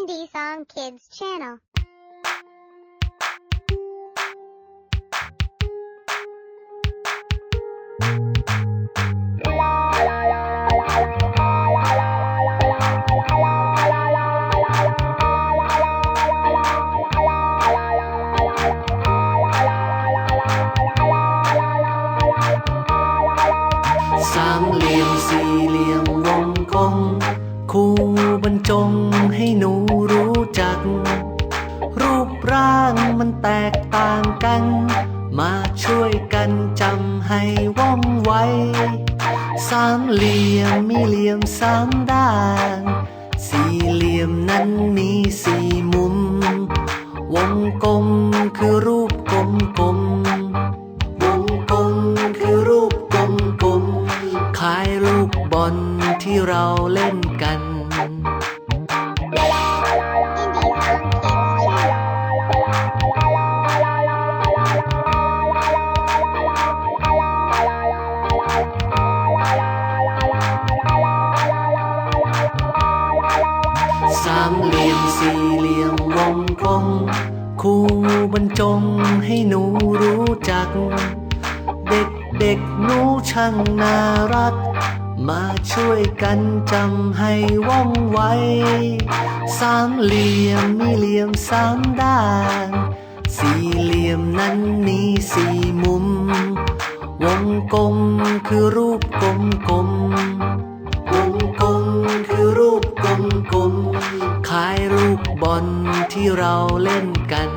Indie Song Kids channel. สามเหลี่ยมสี่เหลี่ยมวงกลมครูบรรจง แตกต่างกัน มาช่วยกันจำให้ว่องไว สามเหลี่ยมมีเหลี่ยมสามด้าน สี่เหลี่ยมนั้นมีสี่มุม วงกลมคือรูปกลมๆ มมีเหลี่ยมสามด้าน สี่เหลี่ยมนั้นมีสี่มุม วงกลมคือรูปกลมกลมวงกลมคือรูปกลมกลมคล้ายรูปบอลที่เราเล่นกัน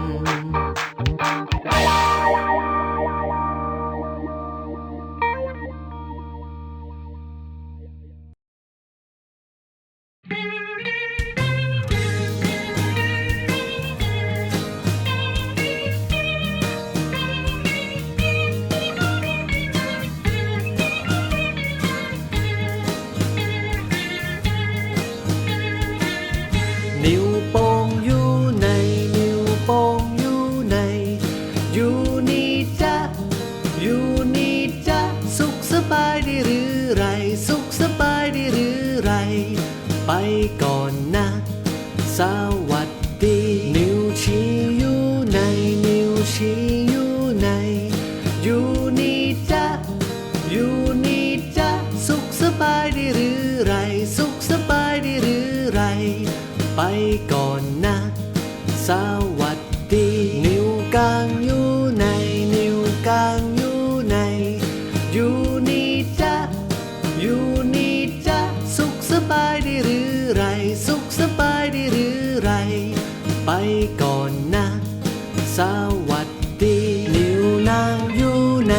สวัสดี นิ้วนางอยู่ใน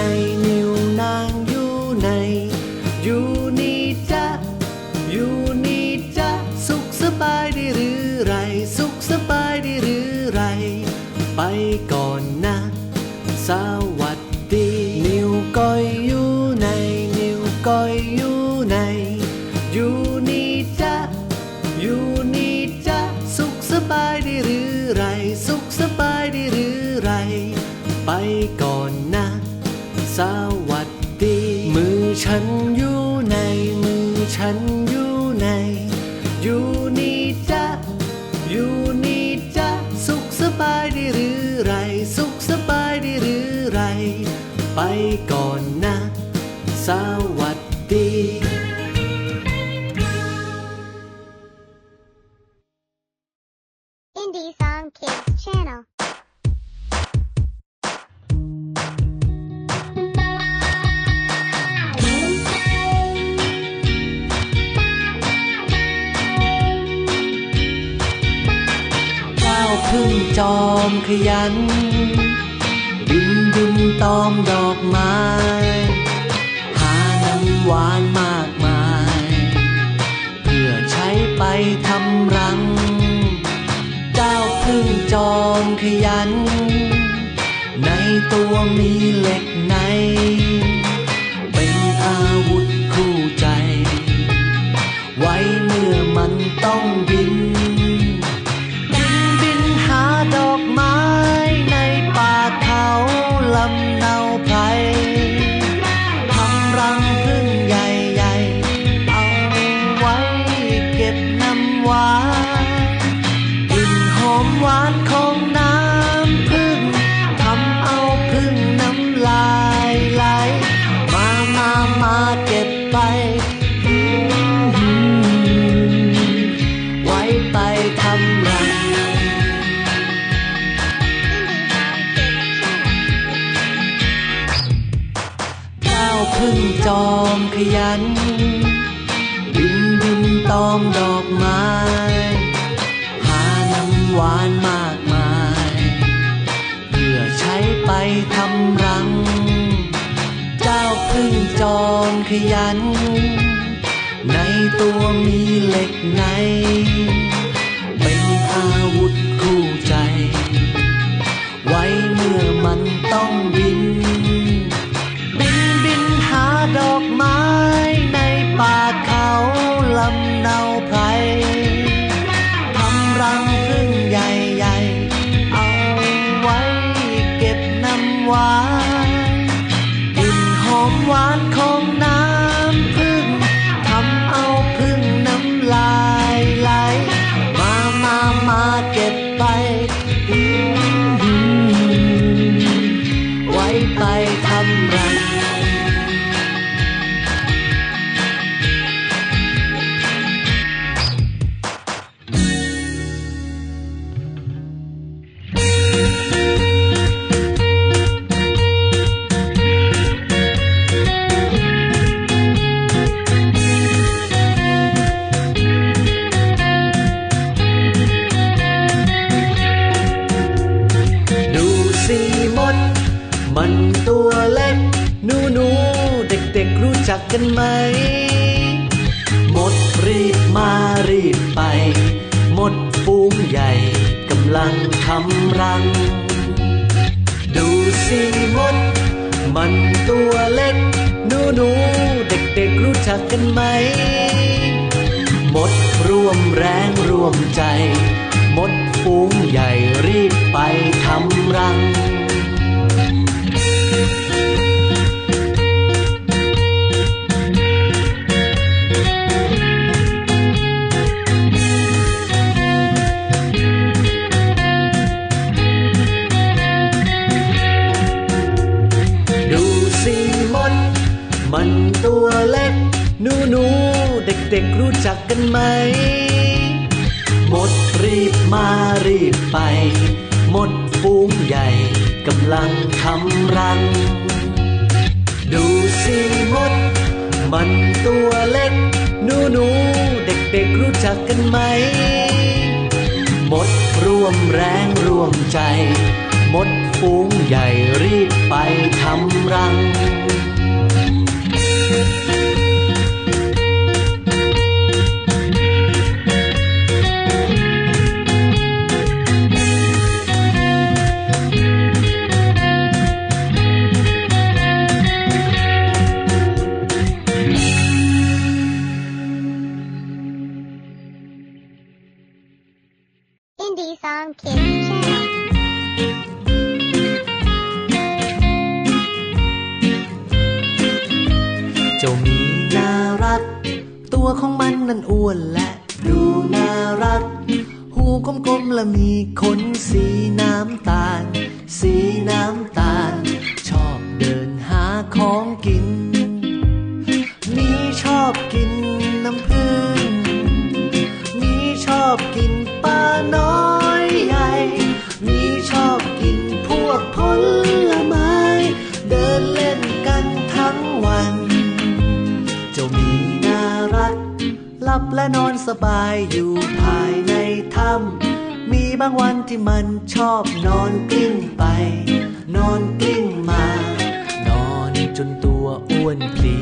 นิ้วนางอยู่ใน อยู่นี่จ้ะอยู่นี่จ้ะสุขสบายดีหรือไร สุขสบายดีหรือไร ไปก่อนนะสวั สุขสบายดีหรือไร ไปก่อนนะสวั ขยัน บินบินตอมดอกไม้ หาน้ำหวานมากมาย เพื่อใช้ไปทำรัง เจ้าพึ่งจอมขยัน ในตัวมีเหล็กในเป็นึ่งจอมขยัน บินบินตอมดอกไม้ หาน้ำหวานมากมาย เพื่อใช้ไปทำรัง เจ้าพึ่งจองขยัน ในตัวมีเหล็กใน จักกันไหมมดรีบมารีบไป หมดฟูงใหญ่กำลังทำรัง ดูสิมด มันตัวเล็กหนูหนูเด็กๆรู้จักกันไหม หมดร่วมแรงร่วมใจ หมดฟูงใหญ่รีบไปทำรัง มันตัวเล็กหนูหนูเด็กๆรู้จักกันไหมมดรีบมารีบไปมดฟูงใหญ่กำลังทำรัง ดูสิมด มันตัวเล็กหนูหนูเด็กๆรู้จักกันไหมมดร่วมแรงร่วมใจมดฟูงใหญ่รีบไปทำรัง Indie Song Kids Channel. เจ้ามีน่ารัก ตัวของมันนั้นอ้วนและดูน่ารัก หูกลมๆและมีขนสีน้ำตาล สีน้ำตาล ชอบเดินหาของกิน มีชอบกินน้ำผึ้ง อบกินปลาน้อยใหญ่ มีชอบกินพวกผลไม้ เดินเล่นกันทั้งวัน เจ้ามีน่ารัก หลับและนอนสบายอยู่ภายในถ้ำ มีบางวันที่มันชอบนอนกลิ้งไป นอนกลิ้งมา นอนจนตัวอ้วนพลี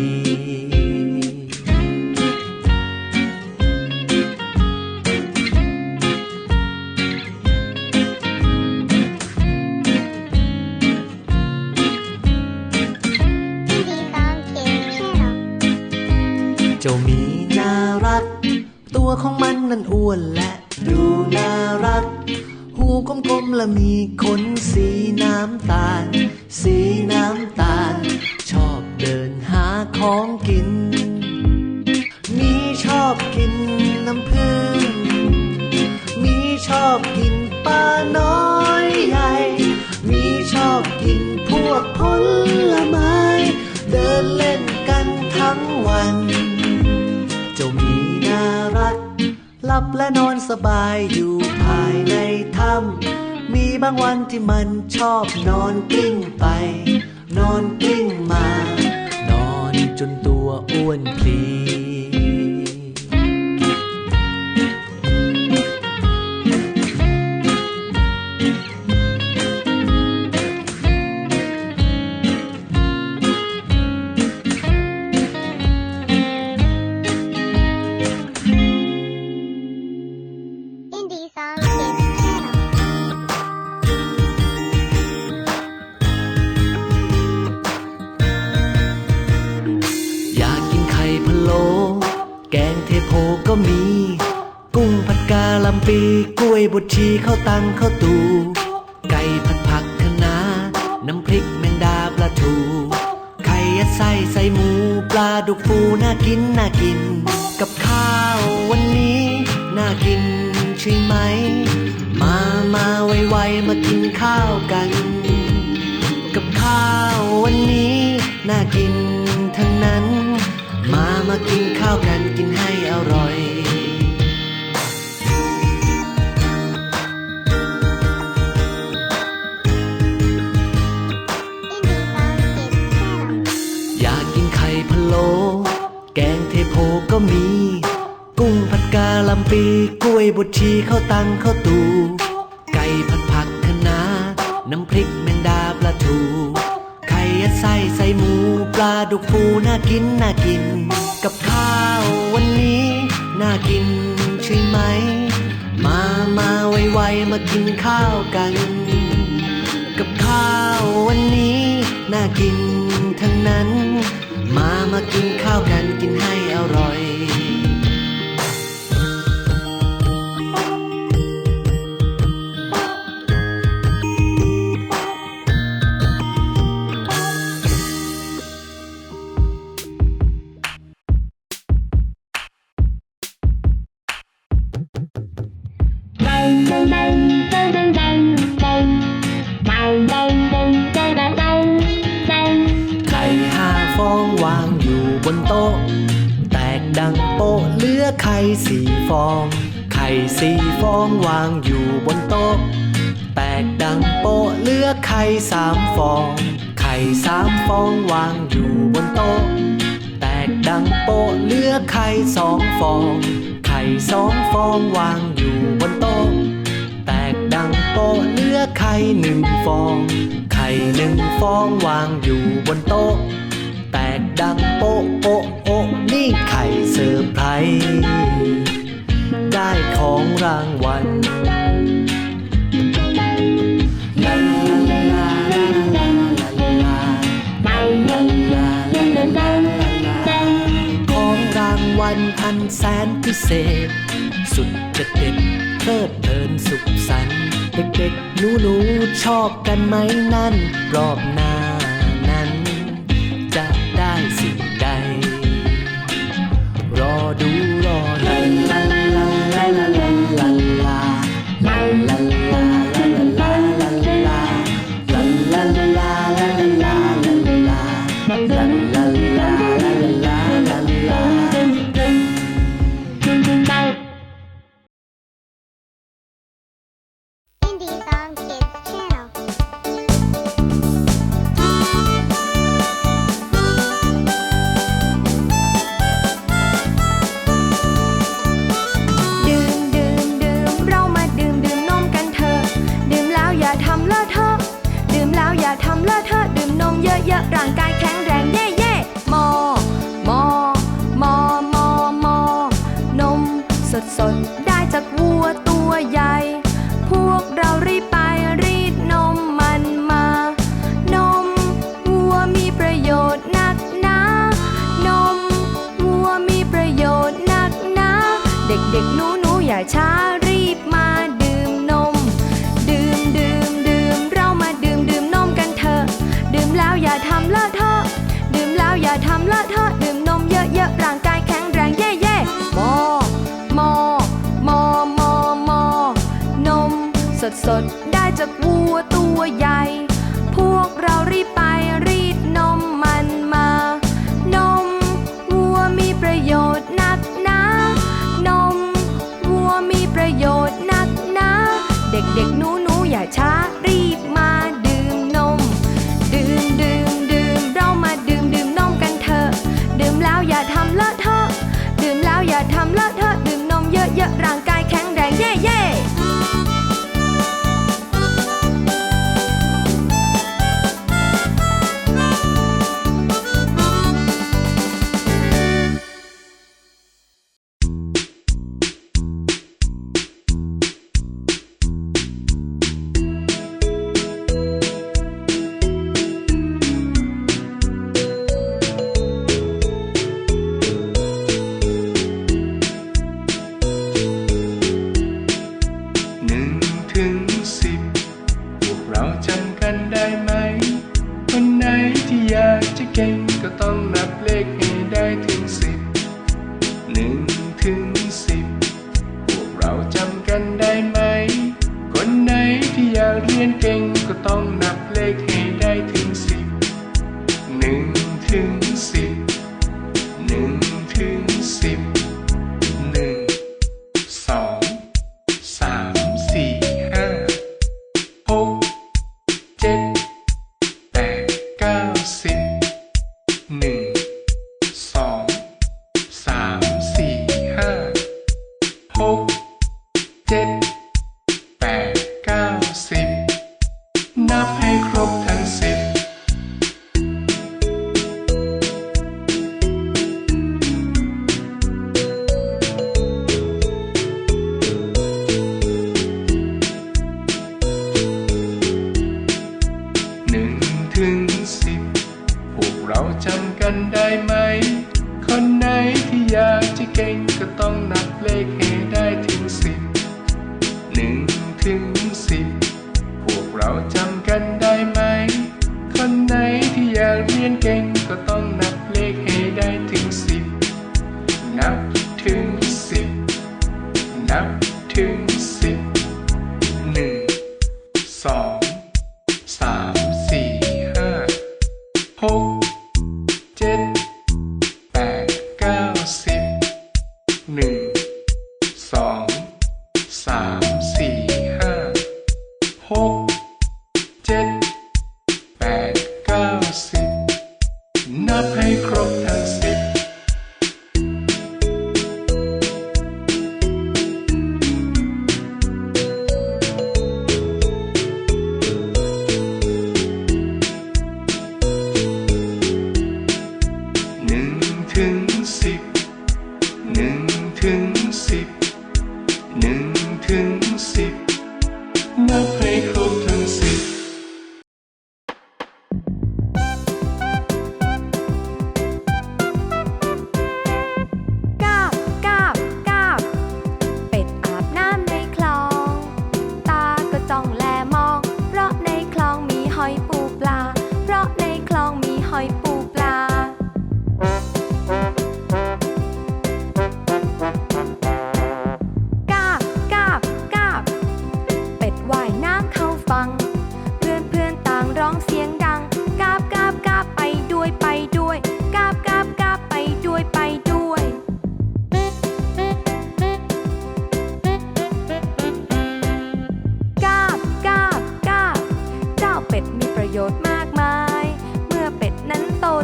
เจ้ามีน่ารัก ตัวของมันนั้นอ้วนและดูน่ารัก หูกลมๆและมีขนสีน้ำตาล สีน้ำตาล ชอบเดินหาของกิน มีชอบกินน้ำผึ้งมีชอบกินปลาน้อยใหญ่ มีชอบกินพวกผลไม้ับและนอนสบายอยู่ภายในถ้ำมีบางวันที่มันชอบนอนกิ้งไป นอนกิ้งมา นอนจนตัวอ้วนเพลีย Anh. บุตรีเข้าตังเข้าตู ไข่หนึ่งฟอง ไข่หนึ่งฟองวางอยู่บนโต๊ะ แตกดังโป๊ะโอ๊ะโอ๊ะนี่ไข่เซอร์ไพรส์ได้ของรางวัลของรางวัลพันแสนพิเศษ สุดจะเด็ดเพลิดเพลินสุขสัน เด็กๆหนูๆชอบกันไหมนั่น รอบหน้านั้น จะได้สิ่งใด รอดูรอลันลัลัลัลัลัลัลั ช้ารีบมา She came got on that lake ห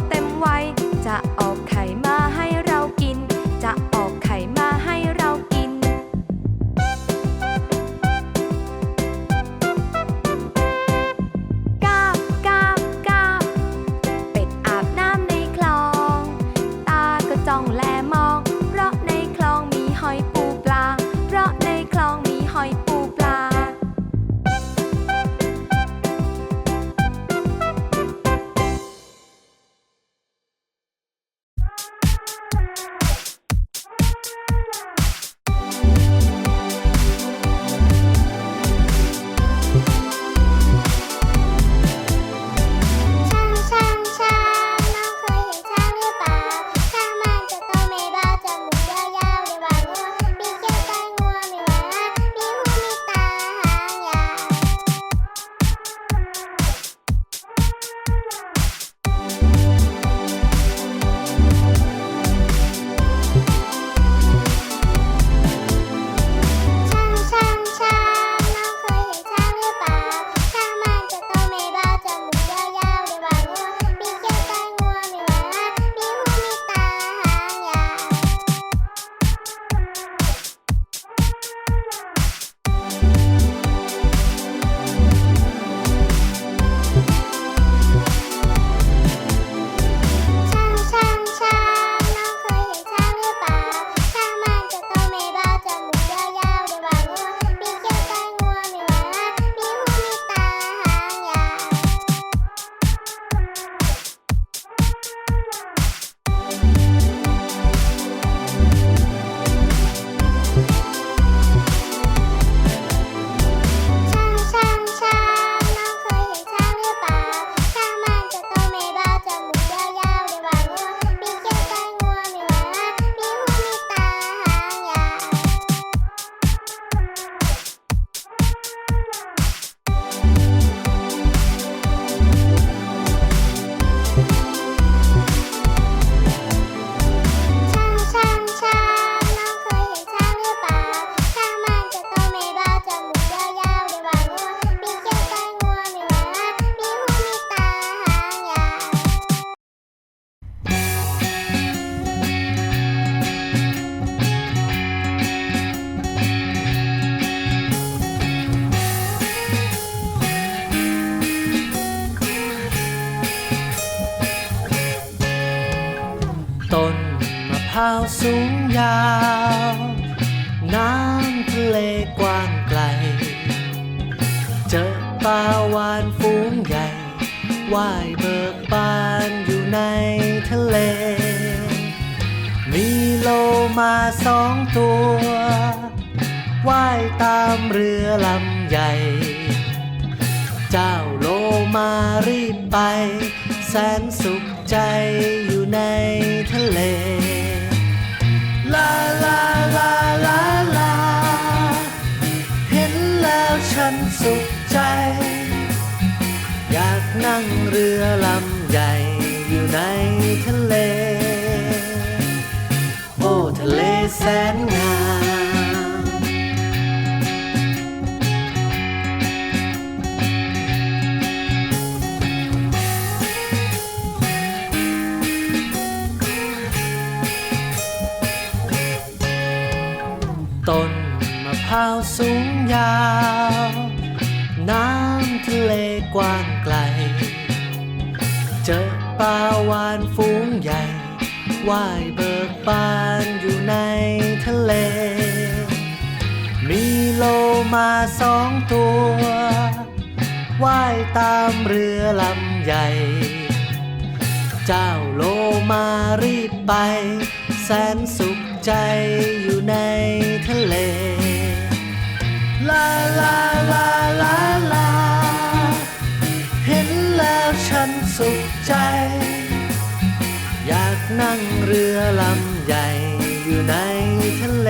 เต็มวัย มาสองตัวว่ายตามเรือลำใหญ่ เจ้าโลมารีบไป แสนสุขใจอยู่ในทะเล ลาลาลาลาลา เห็นแล้วฉันสุขใจ อยากนั่งเรือลำใหญ่อยู่ในทะเล ทะเลแสนงามต้นมะพร้าวสูงยาว น้ำทะเลกว้างไกล เจอปลาวานฝูงใหญ่ ว่ายเบิกบานอยู่ในทะเล มีโลมาสองตัวว่ายตามเรือลำใหญ่ เจ้าโลมารีบไป แสนสุขใจอยู่ในทะเล ลาลาลาลาลา เห็นแล้วฉันสุขใจ นั่งเรือลำใหญ่อยู่ในทะเล